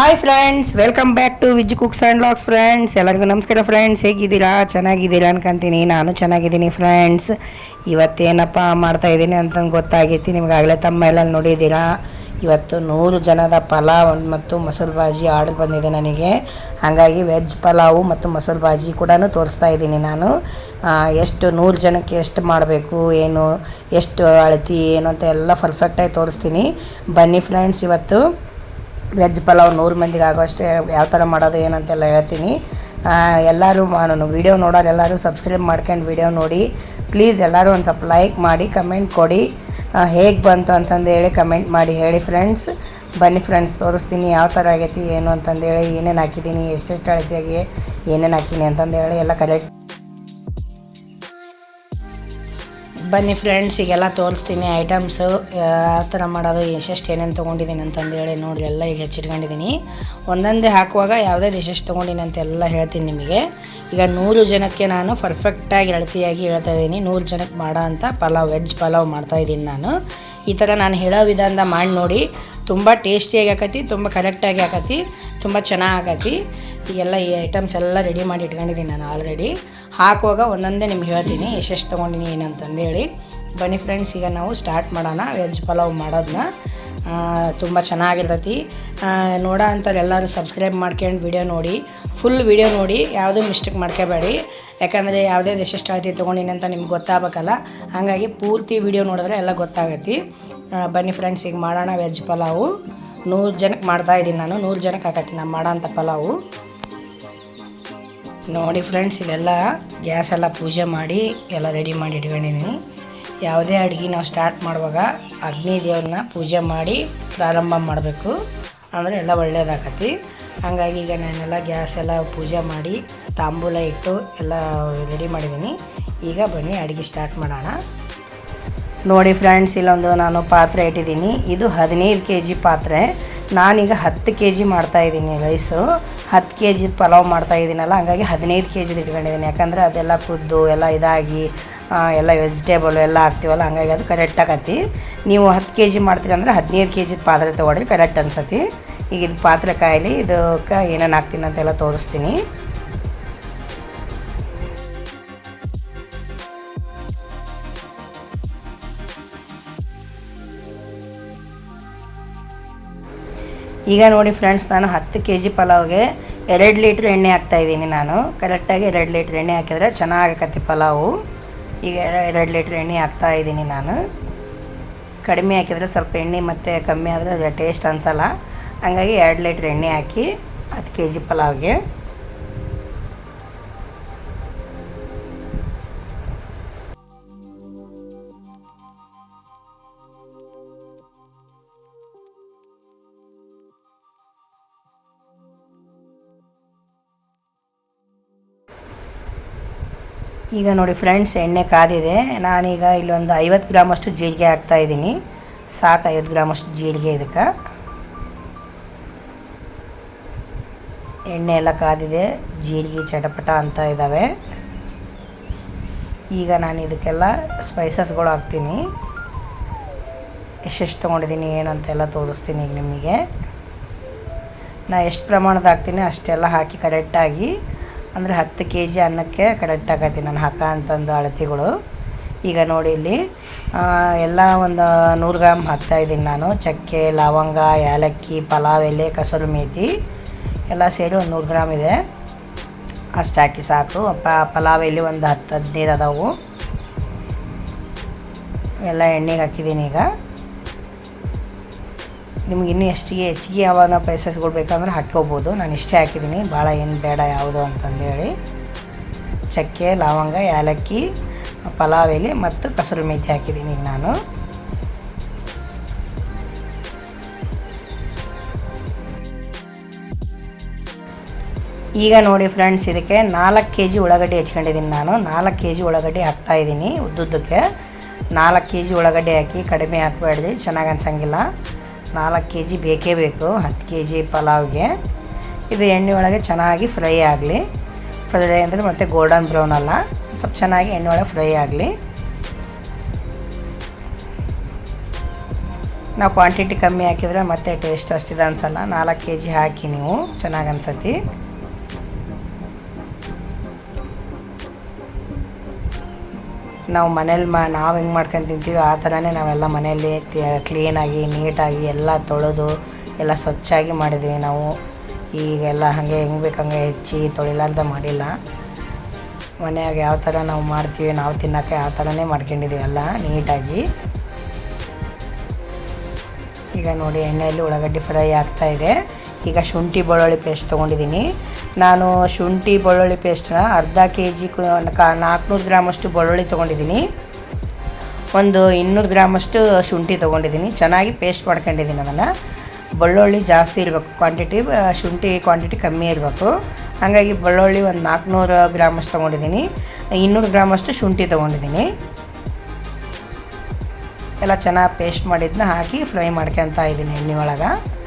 Hi friends welcome back to Viz cooks and locks friends ಎಲ್ಲರಿಗೂ ನಮಸ್ಕಾರ friends ಹೇಗಿದ್ದೀರಾ? ಚೆನ್ನಾಗಿದ್ದೀರಾ ಅನ್ಕೊಂತೀನಿ. ನಾನು ಚೆನ್ನಾಗಿದ್ದೀನಿ ಫ್ರೆಂಡ್ಸ್ ಇವತ್ತೇನಪ್ಪ ಮಾಡ್ತಾ ಇದ್ದೀನಿ ಅಂತ ಗೊತ್ತಾಗೈತಿ. ನಿಮಗಾಗಲೇ ತಮ್ಮ ಎಲ್ಲ ನೋಡಿದ್ದೀರಾ? ಇವತ್ತು ನೂರು ಜನದ ಪಲಾವ್ ಮತ್ತು ಮೊಸರು ಬಾಜಿ ಆರ್ಡರ್ ಬಂದಿದೆ ನನಗೆ. ಹಾಗಾಗಿ ವೆಜ್ ಪಲಾವು ಮತ್ತು ಮೊಸರು ಬಾಜಿ ಕೂಡ ತೋರಿಸ್ತಾ ಇದ್ದೀನಿ ನಾನು. ಎಷ್ಟು ನೂರು ಜನಕ್ಕೆ ಎಷ್ಟು ಮಾಡಬೇಕು, ಏನು, ಎಷ್ಟು ಅಳತಿ, ಏನು ಅಂತ ಎಲ್ಲ ಪರ್ಫೆಕ್ಟಾಗಿ ತೋರಿಸ್ತೀನಿ. ಬನ್ನಿ ಫ್ರೆಂಡ್ಸ್ ಇವತ್ತು. ವೆಜ್ ಪಲಾವ್ ನೂರು ಮಂದಿಗೆ ಆಗೋಷ್ಟೇ ಯಾವ ಥರ ಮಾಡೋದು, ಏನಂತೆಲ್ಲ ಹೇಳ್ತೀನಿ. ಎಲ್ಲರೂ ನಾನು ವೀಡಿಯೋ ನೋಡೋರು ಎಲ್ಲರೂ ಸಬ್ಸ್ಕ್ರೈಬ್ ಮಾಡ್ಕೊಂಡು ವೀಡಿಯೋ ನೋಡಿ. ಪ್ಲೀಸ್ ಎಲ್ಲರೂ ಒಂದು ಸ್ವಲ್ಪ ಲೈಕ್ ಮಾಡಿ, ಕಮೆಂಟ್ ಕೊಡಿ. ಹೇಗೆ ಬಂತು ಅಂತಂದು ಹೇಳಿ ಕಮೆಂಟ್ ಮಾಡಿ ಹೇಳಿ ಫ್ರೆಂಡ್ಸ್. ಬನ್ನಿ ಫ್ರೆಂಡ್ಸ್, ತೋರಿಸ್ತೀನಿ ಯಾವ ಥರ ಆಗೈತಿ, ಏನು ಅಂತಂದು ಹೇಳಿ ಏನೇನು ಹಾಕಿದ್ದೀನಿ, ಎಷ್ಟೆಷ್ಟು ಅಳತೆಯಾಗಿ ಏನೇನು ಹಾಕೀನಿ ಅಂತಂದು ಹೇಳಿ ಎಲ್ಲ ಕರೆಕ್ಟ್ ಬನ್ನಿ ಫ್ರೆಂಡ್ಸ್ ಈಗೆಲ್ಲ ತೋರಿಸ್ತೀನಿ ಐಟಮ್ಸು ಯಾವ ಥರ ಮಾಡೋದು ಎಷ್ಟೆಷ್ಟು ಏನೇನು ತೊಗೊಂಡಿದ್ದೀನಿ ಅಂತಂದು ಹೇಳಿ ನೋಡಿ, ಎಲ್ಲ ಈಗ ಹೆಚ್ಚಿಟ್ಕೊಂಡಿದ್ದೀನಿ. ಒಂದೊಂದೇ ಹಾಕುವಾಗ ಯಾವುದೇ ಎಷ್ಟೆಷ್ಟು ತೊಗೊಂಡಿನಿ ಅಂತೆಲ್ಲ ಹೇಳ್ತೀನಿ ನಿಮಗೆ. ಈಗ ನೂರು ಜನಕ್ಕೆ ನಾನು ಪರ್ಫೆಕ್ಟಾಗಿ ಹೇಳ್ತಿಯಾಗಿ ಹೇಳ್ತಾ ಇದ್ದೀನಿ. ನೂರು ಜನಕ್ಕೆ ಮಾಡೋ ಅಂತ ಪಲಾವ್ ವೆಜ್ ಪಲಾವ್ ಮಾಡ್ತಾ ಇದ್ದೀನಿ ನಾನು. ಈ ಥರ ನಾನು ಹೇಳೋ ವಿಧಾನದ ಮಾಡಿ ನೋಡಿ. ತುಂಬ ಟೇಸ್ಟಿಯಾಗಿ ಆಕತಿ, ತುಂಬ ಕರೆಕ್ಟಾಗಿ ಆಕತಿ, ತುಂಬ ಚೆನ್ನಾಗಿ ಆಕತಿ. ಈಗೆಲ್ಲ ಈ ಐಟಮ್ಸ್ ಎಲ್ಲ ರೆಡಿ ಮಾಡಿ ಇಟ್ಕೊಂಡಿದ್ದೀನಿ ನಾನು ಆಲ್ರೆಡಿ ಹಾಕುವಾಗ ಒಂದೊಂದೇ ನಿಮ್ಗೆ ಹೇಳ್ತೀನಿ, ಎಷ್ಟೆಷ್ಟು ತೊಗೊಂಡಿನಿ ಏನಂತಂದೇಳಿ ಬನ್ನಿ ಫ್ರೆಂಡ್ಸ್ ಈಗ ನಾವು ಸ್ಟಾರ್ಟ್ ಮಾಡೋಣ ವೆಜ್ ಪಲಾವ್ ಮಾಡೋದನ್ನ ತುಂಬ ಚೆನ್ನಾಗಿರ್ತೈತಿ. ನೋಡೋ ಅಂತಾರೆ ಎಲ್ಲರೂ ಸಬ್ಸ್ಕ್ರೈಬ್ ಮಾಡ್ಕೊಂಡು ವಿಡಿಯೋ ನೋಡಿ. ಫುಲ್ ವಿಡಿಯೋ ನೋಡಿ ಯಾವುದೂ ಮಿಸ್ಟೇಕ್ ಮಾಡ್ಕೋಬೇಡಿ. ಯಾಕಂದರೆ ಯಾವುದೇ ದೇಶ ಅಳತೆ ತೊಗೊಂಡಿನಿ ಅಂತ ನಿಮ್ಗೆ ಗೊತ್ತಾಗಬೇಕಲ್ಲ. ಹಾಗಾಗಿ ಪೂರ್ತಿ ವಿಡಿಯೋ ನೋಡಿದ್ರೆ ಎಲ್ಲ ಗೊತ್ತಾಗತ್ತೆ. ಬನ್ನಿ ಫ್ರೆಂಡ್ಸ್ ಈಗ ಮಾಡೋಣ ವೆಜ್ ಪಲಾವು. ನೂರು ಜನಕ್ಕೆ ಮಾಡ್ತಾ ಇದ್ದೀನಿ ನಾನು. ನೂರು ಜನಕ್ಕೆ ಹಾಕತ್ತೀನಿ ನಾನು ಮಾಡೋಂಥ ಪಲಾವು. ನೋಡಿ ಫ್ರೆಂಡ್ಸ್ ಇಲ್ಲೆಲ್ಲ ಗ್ಯಾಸ್ ಎಲ್ಲ ಪೂಜೆ ಮಾಡಿ ಎಲ್ಲ ರೆಡಿ ಮಾಡಿ ಇಟ್ಕೊಂಡಿದ್ದೀನಿ. ಯಾವುದೇ ಅಡುಗೆ ನಾವು ಸ್ಟಾರ್ಟ್ ಮಾಡುವಾಗ ಅಗ್ನಿ ದೇವ್ರನ್ನ ಪೂಜೆ ಮಾಡಿ ಪ್ರಾರಂಭ ಮಾಡಬೇಕು. ಅಂದರೆ ಎಲ್ಲ ಒಳ್ಳೇದಾಕತಿ ಹಾಗಾಗಿ ಈಗ ನಾನೆಲ್ಲ ಗ್ಯಾಸ್ ಎಲ್ಲ ಪೂಜೆ ಮಾಡಿ ತಾಂಬೂಲ ಇಟ್ಟು ಎಲ್ಲ ರೆಡಿ ಮಾಡಿದ್ದೀನಿ. ಈಗ ಬನ್ನಿ, ಅಡುಗೆ ಸ್ಟಾರ್ಟ್ ಮಾಡೋಣ. ನೋಡಿ ಫ್ರೆಂಡ್ಸ್ ಇಲ್ಲೊಂದು ನಾನು ಪಾತ್ರೆ ಇಟ್ಟಿದ್ದೀನಿ. ಇದು ಹದಿನೈದು ಕೆ ಜಿ ಪಾತ್ರೆ. ನಾನೀಗ ಹತ್ತು ಕೆ ಜಿ ಮಾಡ್ತಾಯಿದ್ದೀನಿ ರೈಸು ಹತ್ತು ಕೆ ಜಿದು ಪಲಾವ್ ಮಾಡ್ತಾ ಇದ್ದೀನಲ್ಲ, ಹಂಗಾಗಿ ಹದಿನೈದು ಕೆ ಜಿದು ಇಟ್ಕೊಂಡಿದ್ದೀನಿ. ಯಾಕಂದರೆ ಅದೆಲ್ಲ ಕುದ್ದು, ಎಲ್ಲ ಇದಾಗಿ ಎಲ್ಲ ವೆಜಿಟೇಬಲ್ ಎಲ್ಲ ಹಾಕ್ತೀವಲ್ಲ, ಹಂಗಾಗಿ ಅದು ಕರೆಕ್ಟ್ ಆಗತ್ತೆ. ನೀವು ಹತ್ತು ಕೆ ಜಿ ಮಾಡ್ತೀರಿ ಅಂದರೆ ಹದಿನೈದು ಕೆ ಜಿದು ಪಾತ್ರೆ ತೊಗೊಳ್ರಿ ಕರೆಕ್ಟ್ ಅನ್ಸತಿ ಈಗ ಇದು ಪಾತ್ರೆ ಕಾಯಲಿ ಇದಕ್ಕೆ ಏನೇನು ಹಾಕ್ತೀನಿ ಅಂತೆಲ್ಲ ತೋರಿಸ್ತೀನಿ. ಈಗ ನೋಡಿ ಫ್ರೆಂಡ್ಸ್, ನಾನು ಹತ್ತು ಕೆ ಜಿ ಪಲಾವ್ಗೆ ಎರಡು ಲೀಟ್ರ್ ಎಣ್ಣೆ ಹಾಕ್ತಾಯಿದ್ದೀನಿ ನಾನು. ಕರೆಕ್ಟಾಗಿ ಎರಡು ಲೀಟ್ರ್ ಎಣ್ಣೆ ಹಾಕಿದರೆ ಚೆನ್ನಾಗತ್ತೆ ಪಲಾವು. ಈಗ ಎರಡು ಲೀಟ್ರ್ ಎಣ್ಣೆ ಹಾಕ್ತಾ ಇದ್ದೀನಿ ನಾನು. ಕಡಿಮೆ ಹಾಕಿದರೆ ಸ್ವಲ್ಪ ಎಣ್ಣೆ ಮತ್ತು ಕಮ್ಮಿ ಆದರೆ ಟೇಸ್ಟ್ ಅನಿಸಲ್ಲ. ಹಂಗಾಗಿ ಎರಡು ಲೀಟ್ರ್ ಎಣ್ಣೆ ಹಾಕಿ ಹತ್ತು ಕೆ ಜಿ ಪಲಾವ್ಗೆ. ಈಗ ನೋಡಿ ಫ್ರೆಂಡ್ಸ್, ಎಣ್ಣೆ ಕಾದಿದೆ. ನಾನೀಗ ಇಲ್ಲೊಂದು ಐವತ್ತು ಗ್ರಾಮಷ್ಟು ಜೀರಿಗೆ ಹಾಕ್ತಾ ಇದ್ದೀನಿ. ಸಾಕು ಐವತ್ತು ಗ್ರಾಮಷ್ಟು ಜೀರಿಗೆ ಇದಕ್ಕೆ. ಎಣ್ಣೆ ಎಲ್ಲ ಕಾದಿದೆ, ಜೀರಿಗೆ ಚಟಪಟ ಅಂತ ಇದ್ದಾವೆ ಈಗ ನಾನು ಇದಕ್ಕೆಲ್ಲ ಸ್ಪೈಸಸ್ಗಳು ಹಾಕ್ತೀನಿ. ಎಷ್ಟೆಷ್ಟು ತೊಗೊಂಡಿದ್ದೀನಿ, ಏನು ಅಂತೆಲ್ಲ ತೋರಿಸ್ತೀನಿ ಈಗ ನಿಮಗೆ. ನಾ ಎಷ್ಟು ಪ್ರಮಾಣದ ಹಾಕ್ತೀನಿ, ಅಷ್ಟೆಲ್ಲ ಹಾಕಿ ಕರೆಕ್ಟಾಗಿ ಅಂದರೆ ಹತ್ತು ಕೆ ಜಿ ಅನ್ನಕ್ಕೆ ಕರೆಕ್ಟ್ ಆಗತ್ತೆ ನಾನು ಹಾಕ ಅಂತಂದು ಅಳತೆಗಳು. ಈಗ ನೋಡಿ ಇಲ್ಲಿ ಎಲ್ಲ ಒಂದು ನೂರು ಗ್ರಾಮ್ ಹಾಕ್ತಾಯಿದ್ದೀನಿ ನಾನು. ಚಕ್ಕೆ, ಲವಂಗ, ಏಲಕ್ಕಿ, ಪಲಾವ್, ಎಲೆ, ಕಸರು ಮೇಥಿ ಎಲ್ಲ ಸೇರಿ ಒಂದು ನೂರು ಗ್ರಾಮ್ ಇದೆ. ಅಷ್ಟು ಹಾಕಿ ಸಾಕು. ಪ ಪಲಾವ್ ಇಲ್ಲಿ ಒಂದು ಹತ್ತು ಹದಿನೈದು ಅದಾವು. ಎಲ್ಲ ಎಣ್ಣೆಗೆ ಹಾಕಿದ್ದೀನಿ ಈಗ. ನಿಮ್ಗೆ ಇನ್ನೂ ಎಷ್ಟಿಗೆ, ಹೆಚ್ಚಿಗೆ ಯಾವಾಗ ಪೈಸಸ್ಗಳು ಬೇಕಂದ್ರೆ ಹಾಕ್ಕೋಬೋದು ನಾನು ಇಷ್ಟೇ ಹಾಕಿದ್ದೀನಿ ಭಾಳ ಏನು ಬೇಡ ಯಾವುದು ಅಂತಂದೇಳಿ. ಚಕ್ಕೆ, ಲವಂಗ, ಏಲಕ್ಕಿ, ಪಲಾವ್ ಎಲೆ ಮತ್ತು ಕಸೂರಿ ಮೇಥಿ ಹಾಕಿದ್ದೀನಿ ಈಗ ನಾನು. ಈಗ ನೋಡಿ ಫ್ರೆಂಡ್ಸ್ ಇದಕ್ಕೆ ನಾಲ್ಕು ಕೆ ಜಿ ಉಳ್ಳಾಗಡ್ಡಿ ಹೆಚ್ಕೊಂಡಿದ್ದೀನಿ ನಾನು. ನಾಲ್ಕು ಕೆ ಜಿ ಉಳ್ಳಾಗಡ್ಡಿ ಹಾಕ್ತಾಯಿದ್ದೀನಿ ಉದ್ದುದ್ದಕ್ಕೆ. ನಾಲ್ಕು ಕೆ ಜಿ ಉಳ್ಳಾಗಡ್ಡಿ ಹಾಕಿ ಕಡಿಮೆ ಹಾಕ್ಬೇಡ್ರಿ ಚೆನ್ನಾಗಿ ಅನ್ಸಂಗಿಲ್ಲ. ನಾಲ್ಕು ಕೆ ಜಿ ಬೇಕೇ ಬೇಕು, ಹತ್ತು ಕೆ ಜಿ ಪಲಾವ್ಗೆ. ಇದು ಎಣ್ಣೆ ಒಳಗೆ ಚೆನ್ನಾಗಿ ಫ್ರೈ ಆಗಲಿ. ಫ್ರೈ ಅಂದರೆ ಮತ್ತು ಗೋಲ್ಡನ್ ಬ್ರೌನ್ ಅಲ್ಲ, ಸ್ವಲ್ಪ ಚೆನ್ನಾಗಿ ಎಣ್ಣೆ ಒಳಗೆ ಫ್ರೈ ಆಗಲಿ. ನಾವು ಕ್ವಾಂಟಿಟಿ ಕಮ್ಮಿ ಹಾಕಿದರೆ ಮತ್ತೆ ಟೇಸ್ಟ್ ಅಷ್ಟಿದೆ ಅನ್ಸಲ್ಲ. ನಾಲ್ಕು ಕೆ ಜಿ ಹಾಕಿ ನೀವು, ಚೆನ್ನಾಗಿ ಅನ್ಸತಿ ನಾವು ಮನೇಲಿ ಮಾ, ನಾವು ಹೆಂಗೆ ಮಾಡ್ಕೊಂಡು ತಿಂತೀವಿ ಆ ಥರನೇ ನಾವೆಲ್ಲ ಮನೆಯಲ್ಲಿ ಕ್ಲೀನಾಗಿ, ನೀಟಾಗಿ ಎಲ್ಲ ತೊಳೆದು ಎಲ್ಲ ಸ್ವಚ್ಛಾಗಿ ಮಾಡಿದ್ವಿ ನಾವು. ಈಗೆಲ್ಲ ಹಾಗೆ ಹೆಂಗೆ ಬೇಕು ಹಂಗೆ ಹೆಚ್ಚಿ ತೊಳಿಲಾರ್ದ ಮಾಡಿಲ್ಲ. ಮನೆಯಾಗ ಯಾವ ಥರ ನಾವು ಮಾಡ್ತೀವಿ, ನಾವು ತಿನ್ನೋಕ್ಕೆ ಆ ಥರನೇ ಮಾಡ್ಕೊಂಡಿದ್ದೀವಿ ಎಲ್ಲ ನೀಟಾಗಿ. ಈಗ ನೋಡಿ ಎಣ್ಣೆಯಲ್ಲಿ ಉಳ್ಳಾಗಡ್ಡಿ ಫ್ರೈ ಆಗ್ತಾ ಇದೆ. ಈಗ ಶುಂಠಿ ಬೆಳ್ಳುಳ್ಳಿ ಪೇಸ್ಟ್ ತೊಗೊಂಡಿದ್ದೀನಿ ನಾನು ಶುಂಠಿ, ಬೆಳ್ಳುಳ್ಳಿ ಪೇಸ್ಟ್ನ ಅರ್ಧ ಕೆ ಜಿ ನಾಲ್ಕುನೂರು ಗ್ರಾಮಷ್ಟು ಬೆಳ್ಳುಳ್ಳಿ ತೊಗೊಂಡಿದ್ದೀನಿ. ಒಂದು ಇನ್ನೂರು ಗ್ರಾಮಷ್ಟು ಶುಂಠಿ ತೊಗೊಂಡಿದ್ದೀನಿ. ಚೆನ್ನಾಗಿ ಪೇಸ್ಟ್ ಮಾಡ್ಕೊಂಡಿದ್ದೀನಿ ಅದನ್ನು. ಬೆಳ್ಳುಳ್ಳಿ ಜಾಸ್ತಿ ಇರಬೇಕು. ಕ್ವಾಂಟಿಟಿ ಶುಂಠಿ ಕ್ವಾಂಟಿಟಿ ಕಮ್ಮಿ ಇರಬೇಕು. ಹಾಗಾಗಿ ಬೆಳ್ಳುಳ್ಳಿ ಒಂದು ನಾಲ್ಕುನೂರು ಗ್ರಾಮಷ್ಟು ತೊಗೊಂಡಿದ್ದೀನಿ. ಇನ್ನೂರು ಗ್ರಾಮಷ್ಟು ಶುಂಠಿ ತೊಗೊಂಡಿದ್ದೀನಿ. ಎಲ್ಲ ಚೆನ್ನಾಗಿ ಪೇಸ್ಟ್ ಮಾಡಿದ್ದನ್ನ ಹಾಕಿ ಫ್ರೈ ಮಾಡ್ಕೊತ ಇದ್ದೀನಿ ಎಣ್ಣೆ ಒಳಗೆ.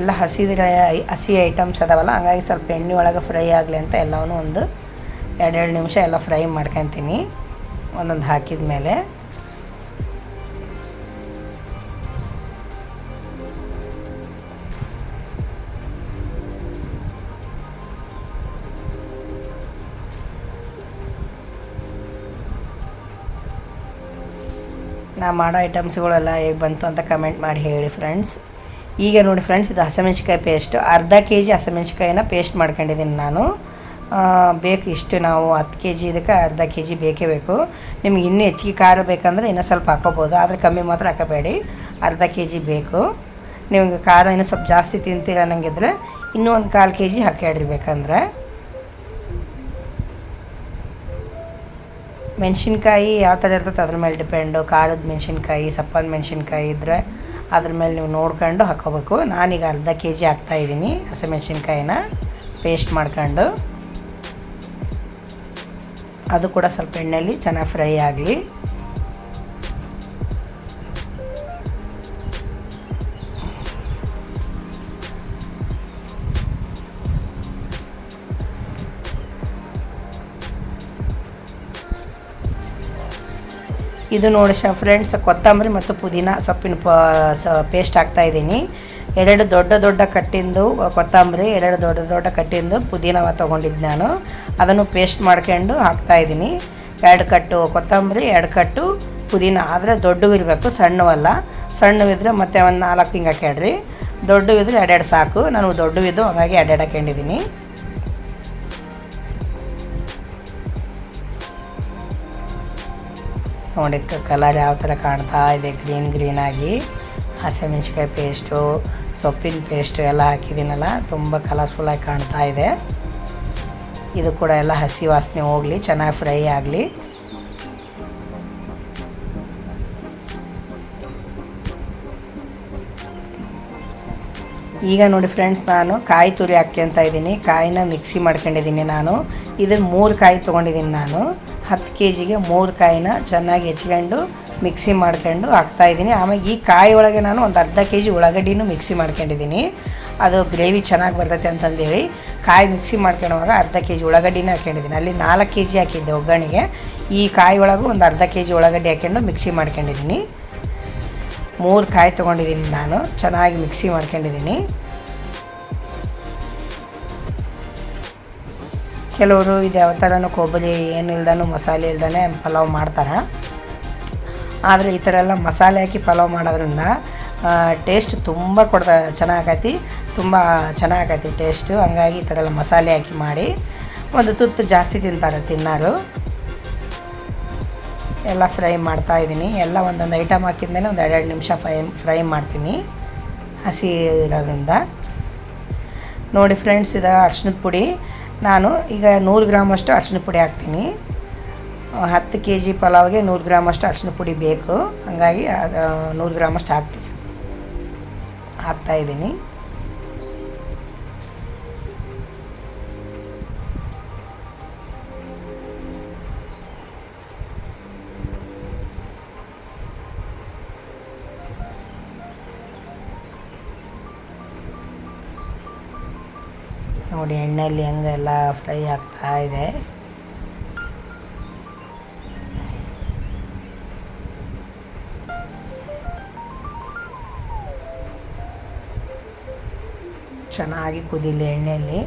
ಎಲ್ಲ ಹಸಿದ ಹಸಿ ಐಟಮ್ಸ್ ಅದಾವಲ್ಲ, ಹಂಗಾಗಿ ಸ್ವಲ್ಪ ಎಣ್ಣೆ ಒಳಗೆ ಫ್ರೈ ಆಗಲಿ ಅಂತ ಎಲ್ಲವೂ ಒಂದು ಎರಡೆರಡು ನಿಮಿಷ ಎಲ್ಲ ಫ್ರೈ ಮಾಡ್ಕೊತೀನಿ. ಒಂದೊಂದು ಹಾಕಿದ ಮೇಲೆ. ನಾ ಮಾಡೋ ಐಟಮ್ಸ್ಗಳೆಲ್ಲ ಹೇಗೆ ಬಂತು ಅಂತ ಕಮೆಂಟ್ ಮಾಡಿ ಹೇಳಿ ಫ್ರೆಂಡ್ಸ್ ಈಗ ನೋಡಿ ಫ್ರೆಂಡ್ಸ್ ಇದು ಹಸಿಮೆಣ್ಸಿಕಾಯಿ ಪೇಸ್ಟ್ ಅರ್ಧ ಕೆ ಜಿ ಹಸಿಮೆಣ್ಸಿಕಾಯಿನ ಪೇಸ್ಟ್ ಮಾಡ್ಕೊಂಡಿದ್ದೀನಿ ನಾನು. ಬೇಕು ಇಷ್ಟು ನಾವು ಹತ್ತು ಕೆ ಜಿ ಇದಕ್ಕೆ ಅರ್ಧ ಕೆ ಜಿ ಬೇಕೇ ಬೇಕು. ನಿಮ್ಗೆ ಇನ್ನೂ ಹೆಚ್ಚಿಗೆ ಖಾರ ಬೇಕಂದ್ರೆ ಇನ್ನೂ ಸ್ವಲ್ಪ ಹಾಕೋಬೋದು ಆದರೆ ಕಮ್ಮಿ ಮಾತ್ರ ಹಾಕೋಬೇಡಿ. ಅರ್ಧ ಕೆ ಜಿ ಬೇಕು. ನಿಮಗೆ ಖಾರ ಇನ್ನೂ ಸ್ವಲ್ಪ ಜಾಸ್ತಿ ತಿಂತೀರ ಅನ್ನಂಗಿದ್ರೆ ಇನ್ನೂ ಒಂದು ಕಾಲು ಕೆ ಜಿ ಹಾಕಿಡ್ರಿ ಬೇಕಂದ್ರೆ ಮೆಣಸಿನ್ಕಾಯಿ ಯಾವ ಥರ ಇರ್ತದೆ ಅದ್ರ ಮೇಲೆ ಡಿಪೆಂಡು ಖಾರದ ಮೆಣಸಿನ್ಕಾಯಿ, ಸಪ್ಪನ ಮೆಣಸಿನ್ಕಾಯಿ ಇದ್ದರೆ ಅದ್ರ ಮೇಲೆ ನೀವು ನೋಡ್ಕೊಂಡು ಹಾಕೋಬೇಕು. ನಾನೀಗ ಅರ್ಧ ಕೆ ಜಿ ಹಾಕ್ತಾಯಿದ್ದೀನಿ ಹಸಿಮೆಣ್ಸಿನ್ಕಾಯಿನ ಪೇಸ್ಟ್ ಮಾಡ್ಕೊಂಡು. ಅದು ಕೂಡ ಸ್ವಲ್ಪ ಎಣ್ಣೆಯಲ್ಲಿ ಚೆನ್ನಾಗಿ ಫ್ರೈ ಆಗಲಿ. ಇದು ನೋಡಿ ಫ್ರೆಂಡ್ಸ್ ಕೊತ್ತಂಬರಿ ಮತ್ತು ಪುದೀನ ಸೊಪ್ಪಿನ ಪೇಸ್ಟ್ ಹಾಕ್ತಾಯಿದ್ದೀನಿ ಎರಡು ದೊಡ್ಡ ದೊಡ್ಡ ಕಟ್ಟಿಂದು ಕೊತ್ತಂಬರಿ, ಎರಡು ದೊಡ್ಡ ದೊಡ್ಡ ಕಟ್ಟಿಂದು ಪುದೀನ ತೊಗೊಂಡಿದ್ದು ನಾನು. ಅದನ್ನು ಪೇಸ್ಟ್ ಮಾಡ್ಕೊಂಡು ಹಾಕ್ತಾಯಿದ್ದೀನಿ ಎರಡು ಕಟ್ಟು ಕೊತ್ತಂಬರಿ, ಎರಡು ಕಟ್ಟು ಪುದೀನ. ಆದರೆ ದೊಡ್ಡವಿರಬೇಕು, ಸಣ್ಣವಲ್ಲ. ಸಣ್ಣವಿದ್ರೆ ಮತ್ತೆ ಒಂದು ನಾಲ್ಕು ಹಿಂಗೆ ಹಾಕ್ಯಾಡ್ರಿ. ದೊಡ್ಡವಿದ್ರೆ ಎರಡೆರಡು ಸಾಕು. ನಾನು ದೊಡ್ಡವಿದ್ದು, ಹಾಗಾಗಿ ಎರಡೆರಡು ಹಾಕ್ಕೊಂಡಿದ್ದೀನಿ ನೋಡಿ ಕಲರ್ ಯಾವ ಥರ ಕಾಣ್ತಾ ಇದೆ, ಗ್ರೀನ್ ಗ್ರೀನಾಗಿ ಹಸಿಮೆಣ್ಸಿಕಾಯಿ ಪೇಸ್ಟು, ಸೊಪ್ಪಿನ ಪೇಸ್ಟು ಎಲ್ಲ ಹಾಕಿದ್ದೀನಲ್ಲ, ತುಂಬ ಕಲರ್ಫುಲ್ಲಾಗಿ ಕಾಣ್ತಾ ಇದೆ. ಇದು ಕೂಡ ಎಲ್ಲ ಹಸಿ ವಾಸನೆ ಹೋಗಲಿ, ಚೆನ್ನಾಗಿ ಫ್ರೈ ಆಗಲಿ. ಈಗ ನೋಡಿ ಫ್ರೆಂಡ್ಸ್, ನಾನು ಕಾಯಿ ತುರಿ ಹಾಕ್ಕೊಂತ ಇದ್ದೀನಿ. ಕಾಯಿನ ಮಿಕ್ಸಿ ಮಾಡ್ಕೊಂಡಿದ್ದೀನಿ ನಾನು. ಇದನ್ನು ಮೂರು ಕಾಯಿ ತೊಗೊಂಡಿದ್ದೀನಿ ನಾನು. ಹತ್ತು ಕೆ ಜಿಗೆ ಮೂರು ಕಾಯಿನ ಚೆನ್ನಾಗಿ ಹೆಚ್ಕೊಂಡು ಮಿಕ್ಸಿ ಮಾಡ್ಕೊಂಡು ಹಾಕ್ತಾಯಿದ್ದೀನಿ ಆಮೇಲೆ ಈ ಕಾಯಿ ಒಳಗೆ ನಾನು ಒಂದು ಅರ್ಧ ಕೆ ಜಿ ಉಳ್ಳಾಗಡ್ಡಿನೂ ಮಿಕ್ಸಿ ಮಾಡ್ಕೊಂಡಿದ್ದೀನಿ. ಅದು ಗ್ರೇವಿ ಚೆನ್ನಾಗಿ ಬರ್ತೈತೆ ಅಂತಂದೇಳಿ ಕಾಯಿ ಮಿಕ್ಸಿ ಮಾಡ್ಕೊಳ್ಳುವಾಗ ಅರ್ಧ ಕೆ ಜಿ ಉಳ್ಳಾಗಡ್ಡಿನ ಹಾಕೊಂಡಿದ್ದೀನಿ. ಅಲ್ಲಿ ನಾಲ್ಕು ಕೆ ಜಿ ಹಾಕಿದ್ದೆ ಒಗ್ಗರಣೆಗೆ. ಈ ಕಾಯಿ ಒಳಗೂ ಒಂದು ಅರ್ಧ ಕೆ ಜಿ ಉಳ್ಳಾಗಡ್ಡಿ ಹಾಕೊಂಡು ಮಿಕ್ಸಿ ಮಾಡ್ಕೊಂಡಿದ್ದೀನಿ. ಮೂರು ಕಾಯಿ ತೊಗೊಂಡಿದ್ದೀನಿ ನಾನು. ಚೆನ್ನಾಗಿ ಮಿಕ್ಸಿ ಮಾಡ್ಕೊಂಡಿದ್ದೀನಿ. ಕೆಲವರು ಇದು ಯಾವ ಥರನೂ ಕೊಬ್ಬರಿ ಏನು ಇಲ್ದಾನು ಮಸಾಲೆ ಇಲ್ದೇ ಪಲಾವ್ ಮಾಡ್ತಾರೆ. ಆದರೆ ಈ ಥರ ಎಲ್ಲ ಮಸಾಲೆ ಹಾಕಿ ಪಲಾವ್ ಮಾಡೋದ್ರಿಂದ ಟೇಸ್ಟ್ ತುಂಬ ಕೊಡ್ತಾ ಚೆನ್ನಾಗೈತಿ, ತುಂಬ ಚೆನ್ನಾಗೈತಿ ಟೇಸ್ಟು ಹಂಗಾಗಿ ಈ ಥರ ಎಲ್ಲ ಮಸಾಲೆ ಹಾಕಿ ಮಾಡಿ ಒಂದು ತುತ್ತು ಜಾಸ್ತಿ ತಿಂತಾರೆ ತಿನ್ನೋರು. ಎಲ್ಲ ಫ್ರೈ ಮಾಡ್ತಾ ಇದ್ದೀನಿ. ಎಲ್ಲ ಒಂದೊಂದು ಐಟಮ್ ಹಾಕಿದ್ಮೇಲೆ ಒಂದು ಎರಡೆರಡು ನಿಮಿಷ ಫ್ರೈ ಫ್ರೈ ಮಾಡ್ತೀನಿ ಹಸಿ ಇರೋದ್ರಿಂದ. ನೋಡಿ ಫ್ರೆಂಡ್ಸ್, ಇದು ಅರ್ಶಿನದ ಪುಡಿ. ನಾನು ಈಗ ನೂರು ಗ್ರಾಮಷ್ಟು ಅರ್ಶಿನ ಪುಡಿ ಹಾಕ್ತೀನಿ. ಹತ್ತು ಕೆ ಜಿ ಪಲಾವ್ಗೆ ನೂರು ಗ್ರಾಮಷ್ಟು ಅರ್ಶಿನ ಪುಡಿ ಬೇಕು. ಹಾಗಾಗಿ ನೂರು ಗ್ರಾಮಷ್ಟು ಹಾಕ್ತೀನಿ. ಹಾಕ್ತಾಯಿದ್ದೀನಿ ನೋಡಿ ಎಣ್ಣೆಯಲ್ಲಿ ಹೆಂಗೆಲ್ಲ ಫ್ರೈ ಆಗ್ತಾ ಇದೆ. ಚೆನ್ನಾಗಿ ಕುದಿಲಿ ಎಣ್ಣೆಯಲ್ಲಿ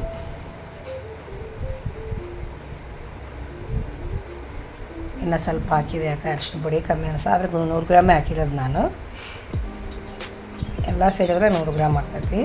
ಇನ್ನು ಸ್ವಲ್ಪ ಹಾಕಿದೆ ಯಾಕೆ ಅರ್ಶಿನ ಪುಡಿ ಕಮ್ಮಿ ಅನಿಸ, ಆದರೆ ನೂರು ಗ್ರಾಮೇ ಹಾಕಿರೋದು ನಾನು. ಎಲ್ಲ ಸೇರಿದ್ರೆ ನೂರು ಗ್ರಾಮ್ ಆಗ್ತೈತಿ.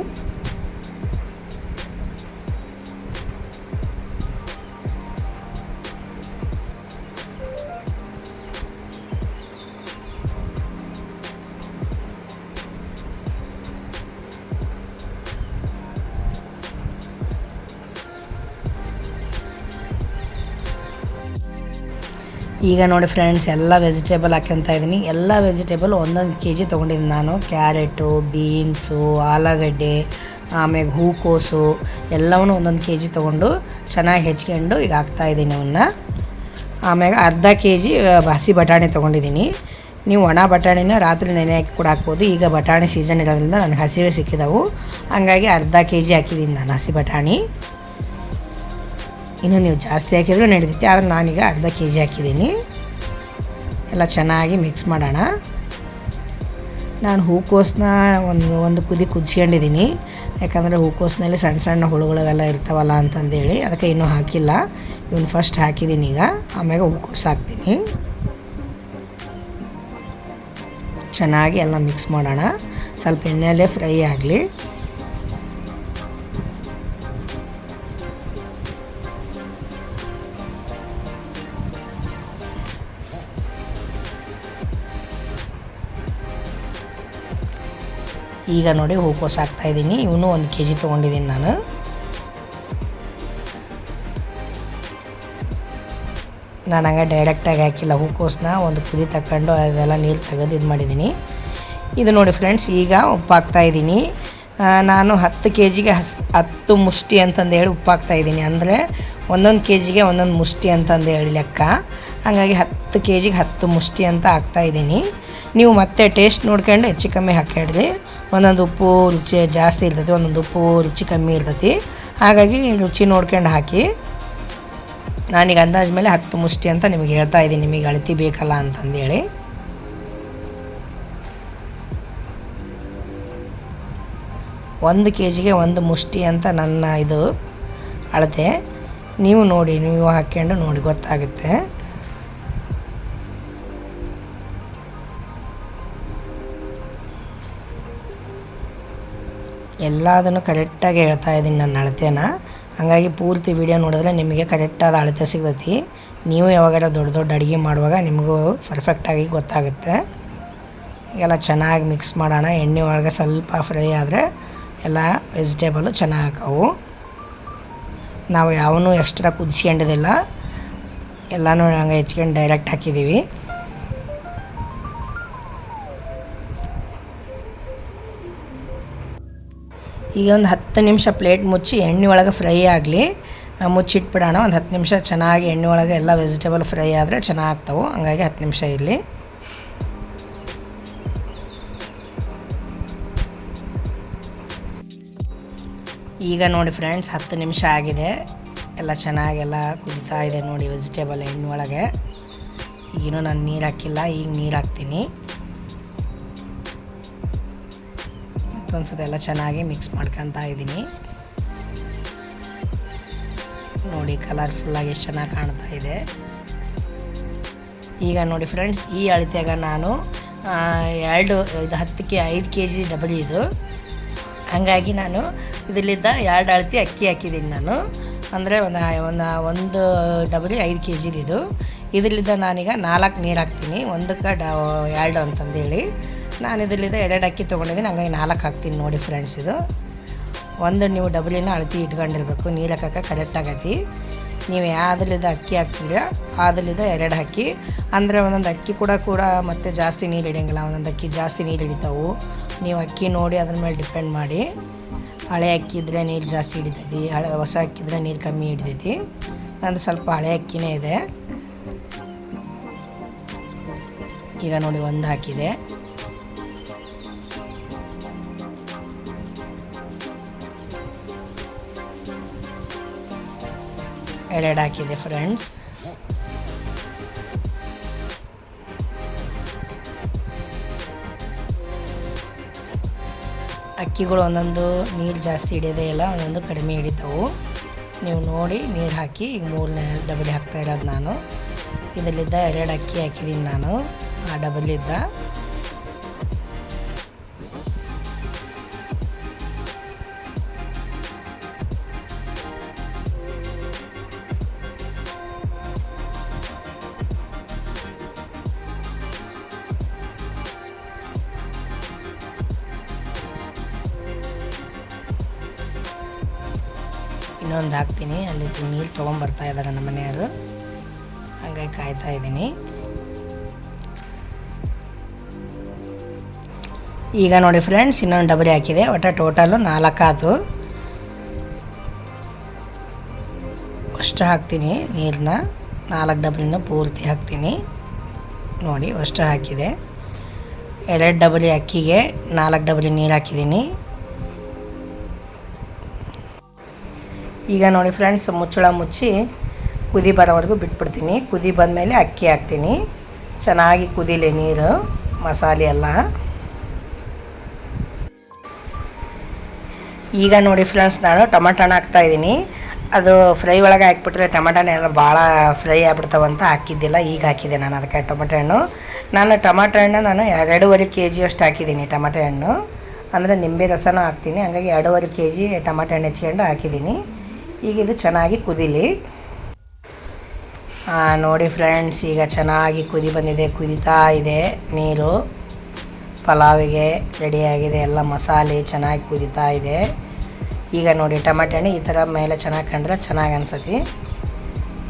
ಈಗ ನೋಡಿ ಫ್ರೆಂಡ್ಸ್ ಎಲ್ಲ ವೆಜಿಟೇಬಲ್ ಹಾಕ್ಕೊಂತ ಇದ್ದೀನಿ ಎಲ್ಲ ವೆಜಿಟೇಬಲ್ ಒಂದೊಂದು ಕೆ ಜಿ ತೊಗೊಂಡಿದ್ದೀನಿ ನಾನು. ಕ್ಯಾರೆಟು ಬೀನ್ಸು ಆಲೂಗಡ್ಡೆ ಆಮೇಲೆ ಹೂಕೋಸು ಎಲ್ಲವನ್ನೂ ಒಂದೊಂದು ಕೆ ಜಿ ತೊಗೊಂಡು ಚೆನ್ನಾಗಿ ಹೆಚ್ಕೊಂಡು ಈಗ ಹಾಕ್ತಾ ಇದ್ದೀನಿ ಅವನ್ನ. ಆಮ್ಯಾಗ ಅರ್ಧ ಕೆ ಜಿ ಹಸಿ ಬಟಾಣಿ ತೊಗೊಂಡಿದ್ದೀನಿ ನೀವು ಒಣ ಬಟಾಣಿನ ರಾತ್ರಿ ನೆನೆ ಹಾಕಿ ಕೂಡ ಹಾಕ್ಬೋದು. ಈಗ ಬಟಾಣಿ ಸೀಸನ್ ಇರೋದ್ರಿಂದ ನನಗೆ ಹಸಿವೆ ಸಿಕ್ಕಿದವು. ಹಂಗಾಗಿ ಅರ್ಧ ಕೆ ಜಿ ಹಾಕಿದ್ದೀನಿ ನಾನು ಹಸಿ ಬಟಾಣಿ. ಇನ್ನು ನೀವು ಜಾಸ್ತಿ ಹಾಕಿದರೂ ನಡೀತೈತಿ ಆದರೆ ನಾನೀಗ ಅರ್ಧ ಕೆ ಜಿ ಹಾಕಿದ್ದೀನಿ. ಎಲ್ಲ ಚೆನ್ನಾಗಿ ಮಿಕ್ಸ್ ಮಾಡೋಣ. ನಾನು ಹೂಕೋಸನ್ನ ಒಂದು ಒಂದು ಕುದಿ ಕುದಿಸ್ಕೊಂಡಿದ್ದೀನಿ. ಯಾಕಂದರೆ ಹೂಕೋಸ್ನಲ್ಲಿ ಸಣ್ಣ ಸಣ್ಣ ಹುಳುಗಳೆಲ್ಲ ಇರ್ತಾವಲ್ಲ ಅಂತಂದೇಳಿ ಅದಕ್ಕೆ ಇನ್ನೂ ಹಾಕಿಲ್ಲ. ಇವನು ಫಸ್ಟ್ ಹಾಕಿದ್ದೀನಿ ಈಗ. ಆಮ್ಯಾಗ ಹೂಕೋಸು ಹಾಕ್ತೀನಿ. ಚೆನ್ನಾಗಿ ಎಲ್ಲ ಮಿಕ್ಸ್ ಮಾಡೋಣ. ಸ್ವಲ್ಪ ಎಣ್ಣೆಯಲ್ಲೇ ಫ್ರೈ ಆಗಲಿ. ಈಗ ನೋಡಿ ಹೂಕೋಸು ಹಾಕ್ತಾಯಿದ್ದೀನಿ ಇವನು ಒಂದು ಕೆ ಜಿ ತೊಗೊಂಡಿದ್ದೀನಿ ನಾನು. ನಾನು ಹಂಗೆ ಡೈರೆಕ್ಟಾಗಿ ಹಾಕಿಲ್ಲ. ಹೂಕೋಸನ್ನ ಒಂದು ಕುದಿ ತಗೊಂಡು ಅದೆಲ್ಲ ನೀರು ತೆಗೆದು ಇದು ಮಾಡಿದ್ದೀನಿ. ಇದು ನೋಡಿ ಫ್ರೆಂಡ್ಸ್ ಈಗ ಉಪ್ಪು ಹಾಕ್ತಾಯಿದ್ದೀನಿ ನಾನು ಹತ್ತು ಕೆ ಜಿಗೆ ಹತ್ತು ಮುಷ್ಟಿ ಅಂತಂದು ಹೇಳಿ ಉಪ್ಪು ಹಾಕ್ತಾಯಿದ್ದೀನಿ ಅಂದರೆ ಒಂದೊಂದು ಕೆ ಜಿಗೆ ಒಂದೊಂದು ಮುಷ್ಟಿ ಅಂತಂದು ಹೇಳಿ ಲೆಕ್ಕ. ಹಾಗಾಗಿ ಹತ್ತು ಕೆ ಜಿಗೆ ಹತ್ತು ಮುಷ್ಟಿ ಅಂತ ಹಾಕ್ತಾಯಿದ್ದೀನಿ ನೀವು ಮತ್ತೆ ಟೇಸ್ಟ್ ನೋಡ್ಕೊಂಡು ಹೆಚ್ಚು ಕಮ್ಮಿ ಹಾಕಿಡ್ರಿ ಒಂದೊಂದು ಉಪ್ಪು ರುಚಿ ಜಾಸ್ತಿ ಇರ್ತೈತಿ, ಒಂದೊಂದು ಉಪ್ಪು ರುಚಿ ಕಮ್ಮಿ ಇರ್ತೈತಿ. ಹಾಗಾಗಿ ರುಚಿ ನೋಡ್ಕೊಂಡು ಹಾಕಿ. ನಾನೀಗ ಅಂದಾಜು ಮೇಲೆ ಹತ್ತು ಮುಷ್ಟಿ ಅಂತ ನಿಮಗೆ ಹೇಳ್ತಾ ಇದ್ದೀನಿ, ನಿಮಗೆ ಅಳತಿ ಬೇಕಲ್ಲ ಅಂತಂದೇಳಿ. ಒಂದು ಕೆ ಜಿಗೆ ಒಂದು ಮುಷ್ಟಿ ಅಂತ ನನ್ನ ಇದು ಅಳತೆ. ನೀವು ನೋಡಿ, ನೀವು ಹಾಕ್ಕೊಂಡು ನೋಡಿ, ಗೊತ್ತಾಗುತ್ತೆ. ಎಲ್ಲದನ್ನು ಕರೆಕ್ಟಾಗಿ ಹೇಳ್ತಾ ಇದ್ದೀನಿ ನನ್ನ ಅಳತೆನ. ಹಾಗಾಗಿ ಪೂರ್ತಿ ವಿಡಿಯೋ ನೋಡಿದ್ರೆ ನಿಮಗೆ ಕರೆಕ್ಟಾದ ಅಳತೆ ಸಿಗ್ತೈತಿ. ನೀವು ಯಾವಾಗೆಲ್ಲ ದೊಡ್ಡ ದೊಡ್ಡ ಅಡುಗೆ ಮಾಡುವಾಗ ನಿಮಗೂ ಪರ್ಫೆಕ್ಟಾಗಿ ಗೊತ್ತಾಗುತ್ತೆ. ಎಲ್ಲ ಚೆನ್ನಾಗಿ ಮಿಕ್ಸ್ ಮಾಡೋಣ. ಎಣ್ಣೆ ಒಳಗೆ ಸ್ವಲ್ಪ ಫ್ರೈ ಆದರೆ ಎಲ್ಲ ವೆಜಿಟೇಬಲು ಚೆನ್ನಾಗಿ ಹಾಕವು ನಾವು ಯಾವನ್ನೂ ಎಕ್ಸ್ಟ್ರಾ ಕುದಿಸ್ಕೊಂಡಿದ್ದಿಲ್ಲ. ಎಲ್ಲನೂ ಹಂಗೆ ಹೆಚ್ಕೊಂಡು ಡೈರೆಕ್ಟ್ ಹಾಕಿದ್ದೀವಿ. ಈಗ ಒಂದು ಹತ್ತು ನಿಮಿಷ ಪ್ಲೇಟ್ ಮುಚ್ಚಿ ಎಣ್ಣೆ ಒಳಗೆ ಫ್ರೈ ಆಗಲಿ. ಮುಚ್ಚಿಟ್ಬಿಡೋಣ. ಒಂದು ಹತ್ತು ನಿಮಿಷ ಚೆನ್ನಾಗಿ ಎಣ್ಣೆ ಒಳಗೆ ಎಲ್ಲ ವೆಜಿಟೇಬಲ್ ಫ್ರೈ ಆದರೆ ಚೆನ್ನಾಗ್ತವೆ. ಹಂಗಾಗಿ ಹತ್ತು ನಿಮಿಷ ಇರಲಿ. ಈಗ ನೋಡಿ ಫ್ರೆಂಡ್ಸ್ ಹತ್ತು ನಿಮಿಷ ಆಗಿದೆ. ಎಲ್ಲ ಚೆನ್ನಾಗೆಲ್ಲ ಕುದಿತಾ ಇದೆ ನೋಡಿ ವೆಜಿಟೇಬಲ್ ಎಣ್ಣೆ ಒಳಗೆ. ಈಗಿನೂ ನಾನು ನೀರು ಹಾಕಿಲ್ಲ, ಈಗ ನೀರು ಹಾಕ್ತೀನಿ. ಮತ್ತೊಂದ್ಸತಿ ಎಲ್ಲ ಚೆನ್ನಾಗಿ ಮಿಕ್ಸ್ ಮಾಡ್ಕೊತಾ ಇದ್ದೀನಿ ನೋಡಿ ಕಲರ್ಫುಲ್ಲಾಗಿ ಎಷ್ಟು ಚೆನ್ನಾಗಿ ಕಾಣ್ತಾ ಇದೆ. ಈಗ ನೋಡಿ ಫ್ರೆಂಡ್ಸ್ ಈ ಅಳತೆಯಾಗ ನಾನು ಎರಡು, ಇದು ಹತ್ತಕ್ಕೆ ಐದು ಕೆ ಜಿ ಡಬಲ್ ಇದು. ಹಾಗಾಗಿ ನಾನು ಇದರಲ್ಲಿದ್ದ ಎರಡು ಅಳತೆ ಅಕ್ಕಿ ಹಾಕಿದ್ದೀನಿ ನಾನು. ಅಂದರೆ ಒಂದು ಒಂದು ಒಂದು ಡಬಲಿ ಐದು ಕೆ ಜಿದು ಇದರಲ್ಲಿದ್ದ ನಾನೀಗ ನಾಲ್ಕು ನೀರು ಹಾಕ್ತೀನಿ. ಒಂದಕ್ಕೆ ಡ, ಎರಡು ಅಂತಂದೇಳಿ. ನಾನು ಇದರಲ್ಲಿದ್ದ ಎರಡು ಅಕ್ಕಿ ತೊಗೊಂಡಿದ್ದೀನಿ. ಹಂಗಾಗಿ ನಾಲ್ಕು ಹಾಕ್ತೀನಿ ನೋಡಿ ಫ್ರೆಂಡ್ಸ್ ಇದು. ಒಂದು ನೀವು ಡಬಲಿನ ಅಳತಿ ಇಟ್ಕೊಂಡಿರ್ಬೇಕು. ನೀರು ಹಾಕಕ್ಕೆ ಕರೆಕ್ಟ್ ಆಗೈತಿ. ನೀವು ಯಾವುದ್ರಲ್ಲಿದ್ದ ಅಕ್ಕಿ ಹಾಕ್ತೀರ ಅದರಲ್ಲಿದ್ದ ಎರಡು ಹಾಕಿ ಅಂದರೆ ಒಂದೊಂದು ಅಕ್ಕಿ ಕೂಡ ಕೂಡ ಮತ್ತೆ ಜಾಸ್ತಿ ನೀರು ಹಿಡಿಯಂಗಿಲ್ಲ. ಒಂದೊಂದು ಅಕ್ಕಿ ಜಾಸ್ತಿ ನೀರು ಹಿಡಿತಾವು. ನೀವು ಅಕ್ಕಿ ನೋಡಿ ಅದ್ರ ಮೇಲೆ ಡಿಪೆಂಡ್ ಮಾಡಿ. ಹಳೆ ಅಕ್ಕಿ ಇದ್ದರೆ ನೀರು ಜಾಸ್ತಿ ಹಿಡಿತೈತಿ. ಹಳೆ ಹೊಸ ಅಕ್ಕಿ ಇದ್ದರೆ ನೀರು ಕಮ್ಮಿ ಹಿಡಿತೈತಿ. ನಂದು ಸ್ವಲ್ಪ ಹಳೆ ಅಕ್ಕಿನೇ ಇದೆ. ಈಗ ನೋಡಿ ಒಂದು ಹಾಕಿದೆ. ಎರಡು ಹಾಕಿದೆ ಫ್ರೆಂಡ್ಸ್ ಅಕ್ಕಿಗಳು ಒಂದೊಂದು ನೀರು ಜಾಸ್ತಿ ಹಿಡಿಯೋದೇ ಇಲ್ಲ, ಒಂದೊಂದು ಕಡಿಮೆ ಹಿಡಿತಾವು. ನೀವು ನೋಡಿ ನೀರು ಹಾಕಿ ಈಗ ಮೂರನೇ ಡಬಲಿ ಹಾಕ್ತಾ ಇರೋದು ನಾನು. ಇದರಲ್ಲಿದ್ದ ಎರಡು ಅಕ್ಕಿ ಹಾಕಿದ್ದೀನಿ ನಾನು. ಆ ಡಬಲಿದ್ದ ಇನ್ನೊಂದು ಹಾಕ್ತೀನಿ. ಅಲ್ಲಿ ನೀರು ತೊಗೊಂಬರ್ತಾ ಇದ್ದಾರೆ ನಮ್ಮ ಮನೆಯವರು. ಹಂಗಾಗಿ ಕಾಯ್ತಾ ಇದ್ದೀನಿ. ಈಗ ನೋಡಿ ಫ್ರೆಂಡ್ಸ್, ಇನ್ನೊಂದು ಡಬರಿ ಹಾಕಿದೆ. ಒಟ್ಟು ಟೋಟಲು ನಾಲ್ಕಾತು. ಅಷ್ಟು ಹಾಕ್ತೀನಿ ನೀರನ್ನ ನಾಲ್ಕು ಡಬರಿನ ಪೂರ್ತಿ ಹಾಕ್ತೀನಿ. ನೋಡಿ, ಅಷ್ಟು ಹಾಕಿದೆ. ಎರಡು ಡಬರಿ ಅಕ್ಕಿಗೆ ನಾಲ್ಕು ಡಬರಿ ನೀರು ಹಾಕಿದ್ದೀನಿ. ಈಗ ನೋಡಿ ಫ್ರೆಂಡ್ಸ್ ಮುಚ್ಚಳ ಮುಚ್ಚಿ ಕುದಿ ಬರೋವರೆಗೂ ಬಿಟ್ಬಿಡ್ತೀನಿ. ಕುದಿ ಬಂದಮೇಲೆ ಅಕ್ಕಿ ಹಾಕ್ತೀನಿ. ಚೆನ್ನಾಗಿ ಕುದಿಲಿ ನೀರು, ಮಸಾಲೆ ಎಲ್ಲ. ಈಗ ನೋಡಿ ಫ್ರೆಂಡ್ಸ್ ನಾನು ಟೊಮೆಟೊನ ಹಾಕ್ತಾಯಿದ್ದೀನಿ ಅದು ಫ್ರೈ ಒಳಗೆ ಹಾಕ್ಬಿಟ್ರೆ ಟೊಮೆಟೊನ ಎಲ್ಲ ಭಾಳ ಫ್ರೈ ಆಗ್ಬಿಡ್ತಾವಂತ ಹಾಕಿದ್ದಿಲ್ಲ, ಈಗ ಹಾಕಿದೆ ನಾನು ಅದಕ್ಕೆ ಟೊಮೆಟೊ ಹಣ್ಣು. ನಾನು ಟೊಮೆಟೊ ಹಣ್ಣು ನಾನು ಎರಡೂವರೆ ಕೆ ಜಿ ಅಷ್ಟು ಹಾಕಿದ್ದೀನಿ ಟೊಮೆಟೊ ಹಣ್ಣು. ಅಂದರೆ ನಿಂಬೆ ರಸನೂ ಹಾಕ್ತೀನಿ, ಹಂಗಾಗಿ ಎರಡೂವರೆ ಕೆ ಜಿ ಟೊಮೆಟೊ ಹಣ್ಣು ಹೆಚ್ಕೊಂಡು ಹಾಕಿದ್ದೀನಿ. ಈಗ ಇದು ಚೆನ್ನಾಗಿ ಕುದಿಲಿ. ನೋಡಿ ಫ್ರೆಂಡ್ಸ್ ಈಗ ಚೆನ್ನಾಗಿ ಕುದಿ ಬಂದಿದೆ, ಕುದಿತಾ ಇದೆ ನೀರು. ಪಲಾವಿಗೆ ರೆಡಿಯಾಗಿದೆ ಎಲ್ಲ ಮಸಾಲೆ ಚೆನ್ನಾಗಿ ಕುದಿತಾ ಇದೆ. ಈಗ ನೋಡಿ ಟಮಾಟೆ ಹಣ್ಣು ಈ ಥರ ಮೇಲೆ ಚೆನ್ನಾಗಿ ಕಂಡ್ರೆ ಚೆನ್ನಾಗಿ ಅನ್ಸತಿ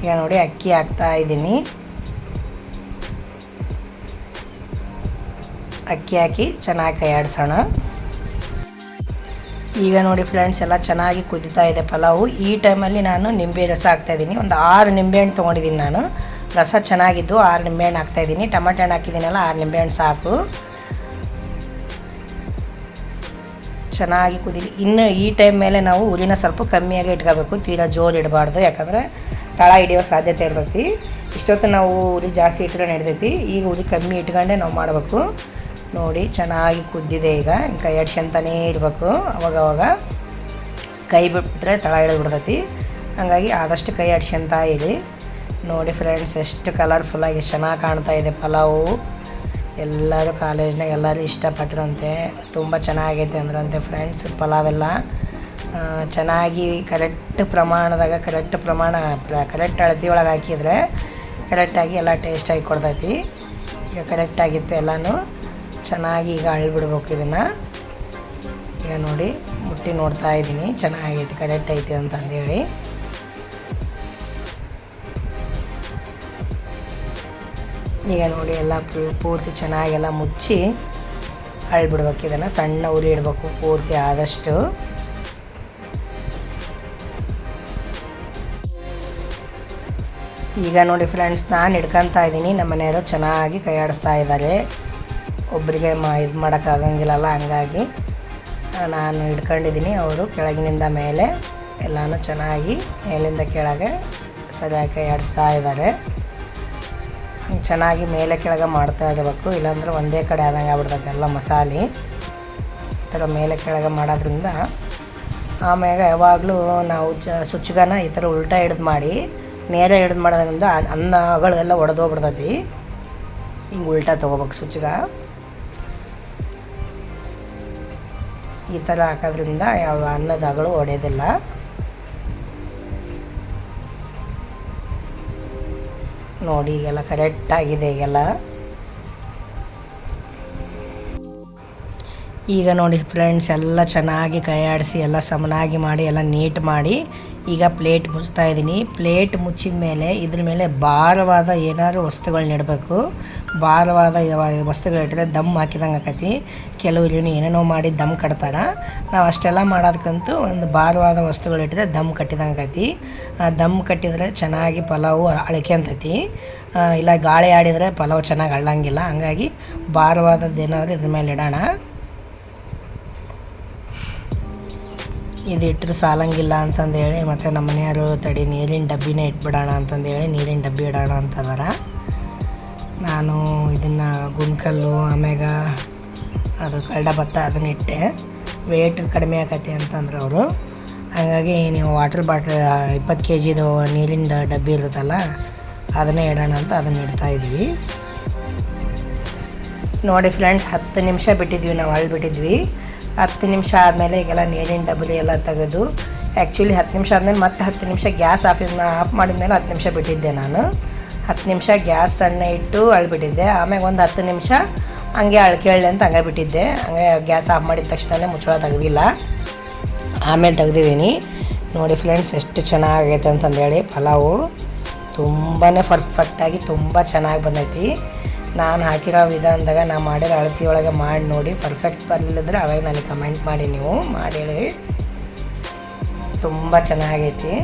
ಈಗ ನೋಡಿ ಅಕ್ಕಿ ಹಾಕ್ತಾ ಇದ್ದೀನಿ. ಅಕ್ಕಿ ಹಾಕಿ ಚೆನ್ನಾಗಿ ಕೈ ಆಡಿಸೋಣ ಈಗ ನೋಡಿ ಫ್ರೆಂಡ್ಸ್ ಎಲ್ಲ ಚೆನ್ನಾಗಿ ಕುದಿತಾ ಇದೆ ಪಲಾವು. ಈ ಟೈಮಲ್ಲಿ ನಾನು ನಿಂಬೆ ರಸ ಹಾಕ್ತಾಯಿದ್ದೀನಿ ಒಂದು ಆರು ನಿಂಬೆಹಣ್ಣು ತೊಗೊಂಡಿದ್ದೀನಿ ನಾನು. ರಸ ಚೆನ್ನಾಗಿದ್ದು ಆರು ನಿಂಬೆಹಣ್ಣು ಹಾಕ್ತಾಯಿದ್ದೀನಿ ಟೊಮೆಟೊ ಹಣ್ಣು ಹಾಕಿದ್ದೀನಲ್ಲ, ಆರು ನಿಂಬೆಹಣ್ಣು ಸಾಕು. ಚೆನ್ನಾಗಿ ಕುದೀಲಿ. ಇನ್ನು ಈ ಟೈಮ್ ಮೇಲೆ ನಾವು ಉರಿನ ಸ್ವಲ್ಪ ಕಮ್ಮಿಯಾಗಿ ಇಟ್ಕೋಬೇಕು. ತೀರಾ ಜೋರು ಇಡಬಾರ್ದು, ಯಾಕಂದರೆ ತಳ ಹಿಡಿಯೋ ಸಾಧ್ಯತೆ ಇರ್ತೈತಿ. ಇಷ್ಟೊತ್ತು ನಾವು ಉರಿ ಜಾಸ್ತಿ ಇಟ್ಕೊಂಡು ಹಿಡ್ದೈತಿ ಈಗ ಉರಿ ಕಮ್ಮಿ ಇಟ್ಕೊಂಡೆ ನಾವು ಮಾಡಬೇಕು. ನೋಡಿ, ಚೆನ್ನಾಗಿ ಕುದ್ದಿದೆ ಈಗ. ಕೈ ಆಡ್ಸ್ಕೊಂತಾನೇ ಇರಬೇಕು. ಅವಾಗವಾಗ ಕೈ ಬಿಟ್ಟರೆ ತಳ ಇಳಿದ್ಬಿಡ್ತೈತಿ. ಹಾಗಾಗಿ ಆದಷ್ಟು ಕೈ ಆಡ್ಸ್ಕೊಂತ ಇರಿ. ನೋಡಿ ಫ್ರೆಂಡ್ಸ್ ಎಷ್ಟು ಕಲರ್ಫುಲ್ಲಾಗಿ ಎಷ್ಟು ಚೆನ್ನಾಗಿ ಕಾಣ್ತಾ ಇದೆ ಪಲಾವು. ಎಲ್ಲರೂ ಕಾಲೇಜ್ನಾಗ ಎಲ್ಲರೂ ಇಷ್ಟಪಟ್ಟರಂತೆ. ತುಂಬ ಚೆನ್ನಾಗೈತೆ ಅಂದ್ರಂತೆ ಫ್ರೆಂಡ್ಸ್ ಪಲಾವೆಲ್ಲ. ಚೆನ್ನಾಗಿ ಕರೆಕ್ಟ್ ಪ್ರಮಾಣದಾಗ ಕರೆಕ್ಟ್ ಪ್ರಮಾಣ ಕರೆಕ್ಟ್ ಅಳತಿ ಒಳಗೆ ಹಾಕಿದರೆ ಕರೆಕ್ಟಾಗಿ ಎಲ್ಲ ಟೇಸ್ಟಾಗಿ ಕೊಡ್ತೈತಿ. ಈಗ ಕರೆಕ್ಟಾಗಿತ್ತು ಎಲ್ಲನೂ. ಚೆನ್ನಾಗಿ ಈಗ ಅಳ್ಬಿಡ್ಬೇಕು ಇದನ್ನು. ಈಗ ನೋಡಿ, ಮುಟ್ಟಿ ನೋಡ್ತಾ ಇದ್ದೀನಿ, ಚೆನ್ನಾಗೈತೆ ಕರೆಕ್ಟ್ ಐತಿ ಅಂತಂದೇಳಿ. ಈಗ ನೋಡಿ, ಎಲ್ಲ ಪೂರ್ತಿ ಚೆನ್ನಾಗೆಲ್ಲ ಮುಚ್ಚಿ ಅಳ್ಬಿಡ್ಬೇಕು ಇದನ್ನು. ಸಣ್ಣ ಉರಿ ಇಡಬೇಕು ಪೂರ್ತಿ ಆದಷ್ಟು. ಈಗ ನೋಡಿ ಫ್ರೆಂಡ್ಸ್ ನಾನು ಹಿಡ್ಕೊತಾ ಇದ್ದೀನಿ. ನಮ್ಮ ಮನೆಯವರು ಚೆನ್ನಾಗಿ ಕೈಯಾಡಿಸ್ತಾ ಇದ್ದಾರೆ. ಒಬ್ಬರಿಗೆ ಮಾ ಇದು ಮಾಡೋಕ್ಕಾಗಂಗಿಲ್ಲಲ್ಲ ಹಂಗಾಗಿ ನಾನು ಹಿಡ್ಕೊಂಡಿದ್ದೀನಿ ಅವರು ಕೆಳಗಿನಿಂದ ಮೇಲೆ, ಎಲ್ಲನೂ ಚೆನ್ನಾಗಿ ಮೇಲಿಂದ ಕೆಳಗೆ ಸರಿಯಾಗಿ ಎಡಿಸ್ತಾ ಇದ್ದಾರೆ. ಚೆನ್ನಾಗಿ ಮೇಲೆ ಕೆಳಗೆ ಮಾಡ್ತಾ ಇರಬೇಕು, ಇಲ್ಲಾಂದ್ರೆ ಒಂದೇ ಕಡೆ ಆದಂಗೆ ಆಗ್ಬಿಡ್ತೈತೆ ಎಲ್ಲ ಮಸಾಲೆ. ಈ ಥರ ಮೇಲೆ ಕೆಳಗೆ ಮಾಡೋದ್ರಿಂದ ಆಮ್ಯಾಗ ಯಾವಾಗಲೂ ನಾವು ಚ ಸುಚ್ಚಗನ ಈ ಥರ ಉಲ್ಟಾ ಹಿಡ್ದು ಮಾಡಿ, ನೇರ ಹಿಡ್ದು ಮಾಡೋದ್ರಿಂದ ಅನ್ನಗಳು ಎಲ್ಲ ಒಡೆದೋಗ್ಬಿಡ್ತೈತಿ. ಹಿಂಗೆ ಉಲ್ಟಾ ತೊಗೋಬೇಕು ಸುಚ್ಚಗ ಈ ಥರ ಹಾಕೋದ್ರಿಂದ ಯಾವ ಅನ್ನದ ಅಗಳು ಒಡೆಯೋದಿಲ್ಲ ನೋಡಿ, ಈಗೆಲ್ಲ ಕರೆಕ್ಟಾಗಿದೆ ಈಗೆಲ್ಲ. ಈಗ ನೋಡಿ ಫ್ರೆಂಡ್ಸ್ ಎಲ್ಲ ಚೆನ್ನಾಗಿ ಕೈಯಾಡಿಸಿ, ಎಲ್ಲ ಸಮನಾಗಿ ಮಾಡಿ, ಎಲ್ಲ ನೀಟ್ ಮಾಡಿ, ಈಗ ಪ್ಲೇಟ್ ಮುಚ್ತಾ ಇದ್ದೀನಿ. ಪ್ಲೇಟ್ ಮುಚ್ಚಿದ ಮೇಲೆ ಇದ್ರ ಮೇಲೆ ಭಾರವಾದ ಏನಾದರೂ ವಸ್ತುಗಳನ್ನ ಇಡಬೇಕು. ಭಾರವಾದ ವಸ್ತುಗಳು ಇಟ್ಟರೆ ದಮ್ ಹಾಕಿದಂಗೆ ಆಕತಿ. ಕೆಲವರು ಏನು ಏನೇನೋ ಮಾಡಿ ದಮ್ ಕಟ್ತಾರೆ. ನಾವು ಅಷ್ಟೆಲ್ಲ ಮಾಡೋದಕ್ಕಂತೂ ಒಂದು ಭಾರವಾದ ವಸ್ತುಗಳು ದಮ್ ಕಟ್ಟಿದಂಗೆ ಆಕತಿ. ದಮ್ ಕಟ್ಟಿದರೆ ಚೆನ್ನಾಗಿ ಪಲಾವು ಅಳ್ಕೊಂತೈತಿ ಇಲ್ಲ ಗಾಳಿ ಆಡಿದರೆ ಪಲಾವ್ ಚೆನ್ನಾಗಿ ಅಳ್ಳಂಗಿಲ್ಲ. ಹಂಗಾಗಿ ಭಾರವಾದದ್ದು ಏನಾದರೂ ಇದ್ರ ಮೇಲೆ ಇಡೋಣ. ಇದು ಇಟ್ಟರು ಸಾಲಂಗಿಲ್ಲ ಅಂತಂದೇಳಿ ಮತ್ತು ನಮ್ಮ ಮನೆಯವರು ತಡಿ ನೀರಿನ ಡಬ್ಬಿನೇ ಇಟ್ಬಿಡೋಣ ಅಂತಂದೇಳಿ ನೀರಿನ ಡಬ್ಬಿ ಇಡೋಣ ಅಂತಂದಾರ ನಾನು ಇದನ್ನು ಗುಂಕಲ್ಲು ಆಮ್ಯಾಗ ಅದು ಕಳ್ಳ ಭತ್ತ ಅದನ್ನ ಇಟ್ಟೆ. ವೇಟ್ ಕಡಿಮೆ ಆಗತ್ತೆ ಅಂತಂದ್ರೆ ಅವರು. ಹಾಗಾಗಿ ನೀವು ವಾಟರ್ ಬಾಟ್ಲ್ ಇಪ್ಪತ್ತು ಕೆ ಜಿದು ನೀರಿನ ಡಬ್ಬಿ ಇರುತ್ತಲ್ಲ ಅದನ್ನೇ ಇಡೋಣ ಅಂತ ಅದನ್ನು ಇಡ್ತಾ ಇದ್ವಿ. ನೋಡಿ ಫ್ರೆಂಡ್ಸ್ ಹತ್ತು ನಿಮಿಷ ಬಿಟ್ಟಿದ್ವಿ, ನಾವು ಅಲ್ಲಿ ಬಿಟ್ಟಿದ್ವಿ ಹತ್ತು ನಿಮಿಷ ಆದಮೇಲೆ ಈಗೆಲ್ಲ ನೀರಿನ ಡಬ್ಬಲಿ ಎಲ್ಲ ತೆಗೆದು ಆ್ಯಕ್ಚುಲಿ ಹತ್ತು ನಿಮಿಷ ಆದಮೇಲೆ ಮತ್ತೆ ಹತ್ತು ನಿಮಿಷ ಗ್ಯಾಸ್ ಆಫ್ ಆಫ್ ಮಾಡಿದ್ಮೇಲೆ ಹತ್ತು ನಿಮಿಷ ಬಿಟ್ಟಿದ್ದೆ ನಾನು. ಹತ್ತು ನಿಮಿಷ ಗ್ಯಾಸ್ ಸಣ್ಣ ಇಟ್ಟು ಅಳ್ಬಿಟ್ಟಿದ್ದೆ. ಆಮೇಲೆ ಒಂದು ಹತ್ತು ನಿಮಿಷ ಹಂಗೆ ಅಳ್ಕೇಳಿ ಅಂತ ಹಂಗೆ ಬಿಟ್ಟಿದ್ದೆ ಹಂಗೆ ಗ್ಯಾಸ್ ಆಫ್ ಮಾಡಿದ ತಕ್ಷಣ ಮುಚ್ಚಳ ತೆಗ್ದಿಲ್ಲ. ಆಮೇಲೆ ತೆಗ್ದಿದ್ದೀನಿ. ನೋಡಿ ಫ್ರೆಂಡ್ಸ್, ಎಷ್ಟು ಚೆನ್ನಾಗೈತೆ ಅಂತಂದೇಳಿ ಪಲಾವು. ತುಂಬಾ ಪರ್ಫೆಕ್ಟಾಗಿ ತುಂಬ ಚೆನ್ನಾಗಿ ಬಂದೈತಿ. ನಾನು ಹಾಕಿರೋ ವಿಧಾನದಾಗ ನಾ ಮಾಡಿರೋ ಅಳತಿಯೊಳಗೆ ಮಾಡಿ ನೋಡಿ ಪರ್ಫೆಕ್ಟ್ ಬರಲಿಲ್ಲದ್ರೆ ಅವಾಗ ನನಗೆ ಕಮೆಂಟ್ ಮಾಡಿ ನೀವು, ಮಾಡಿ ಹೇಳಿ. ತುಂಬ ಚೆನ್ನಾಗೈತಿ.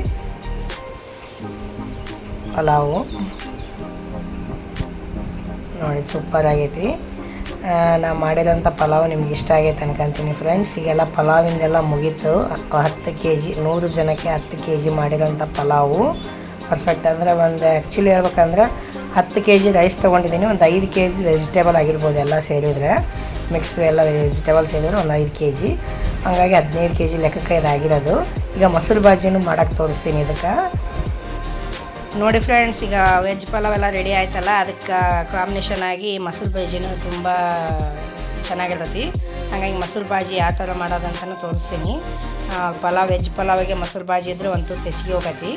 ಪಲಾವು. ನೋಡಿ ಸೂಪರ್ ಆಗೈತಿ. ನಾ ಮಾಡಿದಂಥ ಪಲಾವ್ ನಿಮ್ಗೆ ಇಷ್ಟ ಆಗೈತೆ ಅನ್ಕೊಂತೀನಿ ಫ್ರೆಂಡ್ಸ್ ಈಗೆಲ್ಲ ಪಲಾವಿಂದೆಲ್ಲ ಮುಗೀತು. ಹತ್ತು ಕೆ ಜಿ ನೂರು ಜನಕ್ಕೆ ಹತ್ತು ಕೆ ಜಿ ಮಾಡಿರೋಂಥ ಪಲಾವು. ಪರ್ಫೆಕ್ಟ್ ಅಂದರೆ ಒಂದು ಆ್ಯಕ್ಚುಲಿ ಹೇಳ್ಬೇಕಂದ್ರೆ ಹತ್ತು ಕೆ ಜಿ ರೈಸ್ ತೊಗೊಂಡಿದ್ದೀನಿ. ಒಂದು ಐದು ಕೆ ಜಿ ವೆಜಿಟೇಬಲ್ ಆಗಿರ್ಬೋದು ಎಲ್ಲ ಸೇರಿದರೆ. ಮಿಕ್ಸ್ ಎಲ್ಲ ವೆಜಿಟೇಬಲ್ ಸೇರಿದ್ರೆ ಒಂದು ಐದು ಕೆ ಜಿ ಹಂಗಾಗಿ ಹದಿನೈದು ಕೆ ಜಿ ಲೆಕ್ಕಕ್ಕೆ ಇದಾಗಿರೋದು. ಈಗ ಮೊಸರು ಬಾಜಿನೂ ಮಾಡೋಕ್ಕೆ ತೋರಿಸ್ತೀನಿ ಇದಕ್ಕೆ. ನೋಡಿ ಫ್ರೆಂಡ್ಸ್ ಈಗ ವೆಜ್ ಪಲಾವ್ ಎಲ್ಲ ರೆಡಿ ಆಯ್ತಲ್ಲ, ಅದಕ್ಕೆ ಕಾಂಬಿನೇಷನ್ ಆಗಿ ಮೊಸರು ಬಜ್ಜಿನೂ ತುಂಬ ಚೆನ್ನಾಗಿರ್ತೈತಿ. ಹಾಗಾಗಿ ಮೊಸರು ಬಾಜಿ ಯಾವ ಥರ ಮಾಡೋದಂತಲೂ ತೋರಿಸ್ತೀನಿ. ಪಲಾವ್ ವೆಜ್ ಪಲಾವಿಗೆ ಮೊಸರು ಬಾಜಿ ಇದ್ರೆ ಒಂದು ಹೆಚ್ಚಿಗೆ ಹೋಗತಿ.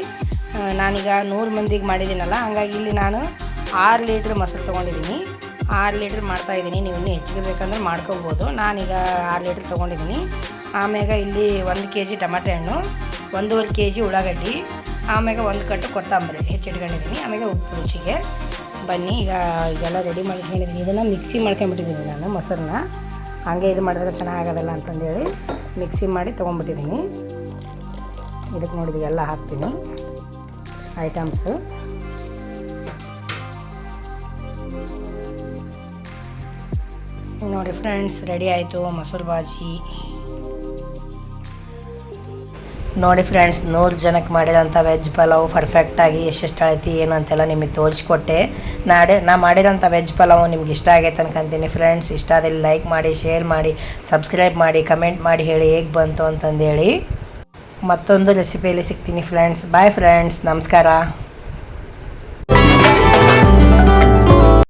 ನಾನೀಗ ನೂರು ಮಂದಿಗೆ ಮಾಡಿದ್ದೀನಲ್ಲ, ಹಾಗಾಗಿ ಇಲ್ಲಿ ನಾನು ಆರು ಲೀಟ್ರ್ ಮೊಸರು ತೊಗೊಂಡಿದ್ದೀನಿ. ಆರು ಲೀಟ್ರ್ ಮಾಡ್ತಾಯಿದ್ದೀನಿ ನೀವು ಇನ್ನೂ ಹೆಚ್ಚಿಗೆ ಬೇಕಂದ್ರೆ ಮಾಡ್ಕೊಬೋದು. ನಾನೀಗ ಆರು ಲೀಟ್ರ್ ತೊಗೊಂಡಿದ್ದೀನಿ. ಆಮ್ಯಾಗ ಇಲ್ಲಿ ಒಂದು ಕೆ ಜಿ ಟಮಾಟೆ ಹಣ್ಣು, ಒಂದೂವರೆ ಕೆ ಜಿ ಉಳ್ಳಾಗಡ್ಡಿ ಆಮ್ಯಾಗ ಒಂದು ಕಟ್ಟು ಕೊತ್ತಂಬರಿ ಹೆಚ್ಚಿಟ್ಕೊಂಡಿದ್ದೀನಿ ಆಮೇಲೆ ಉಪ್ಪು ರುಚಿಗೆ. ಬನ್ನಿ, ಈಗ ಇದೆಲ್ಲ ರೆಡಿ ಮಾಡ್ಕೊಂಡಿದ್ದೀನಿ ಇದನ್ನು ಮಿಕ್ಸಿ ಮಾಡ್ಕೊಂಬಿಟ್ಟಿದ್ದೀನಿ ನಾನು ಮೊಸರನ್ನ. ಹಾಗೆ ಇದು ಮಾಡಿದ್ರೆ ಚೆನ್ನಾಗಾಗಲ್ಲ ಅಂತಂದೇಳಿ ಮಿಕ್ಸಿ ಮಾಡಿ ತೊಗೊಂಬಿಟ್ಟಿದ್ದೀನಿ ಇದಕ್ಕೆ ನೋಡಿದ್ವಿ ಎಲ್ಲ ಹಾಕ್ತೀನಿ. ಐಟಮ್ಸು ನೋಡಿ ಫ್ರೆಂಡ್ಸ್ ರೆಡಿ ಆಯಿತು ಮೊಸರು ಬಾಜಿ ನೋಡಿ ಫ್ರೆಂಡ್ಸ್ ನೂರು ಜನಕ್ಕೆ ಮಾಡಿದಂಥ ವೆಜ್ ಪಲಾವ್ ಪರ್ಫೆಕ್ಟಾಗಿ ಎಷ್ಟೆಷ್ಟು ಆಯ್ತಿ ಏನು ಅಂತೆಲ್ಲ ನಿಮಗೆ ತೋರಿಸ್ಕೊಟ್ಟೆ ನಾಡೆ ನಾ ಮಾಡಿರೋಂಥ ವೆಜ್ ಪಲಾವು ನಿಮ್ಗೆ ಇಷ್ಟ ಆಗೈತೆ ಅನ್ಕೊಂತೀನಿ ಫ್ರೆಂಡ್ಸ್ ಇಷ್ಟ ಆದಲ್ಲಿ ಲೈಕ್ ಮಾಡಿ ಶೇರ್ ಮಾಡಿ ಸಬ್ಸ್ಕ್ರೈಬ್ ಮಾಡಿ ಕಮೆಂಟ್ ಮಾಡಿ ಹೇಳಿ ಹೇಗೆ ಬಂತು ಅಂತಂದೇಳಿ. ಮತ್ತೊಂದು ರೆಸಿಪಿಯಲ್ಲಿ ಸಿಗ್ತೀನಿ ಫ್ರೆಂಡ್ಸ್ ಬಾಯ್ ಫ್ರೆಂಡ್ಸ್ ನಮಸ್ಕಾರ.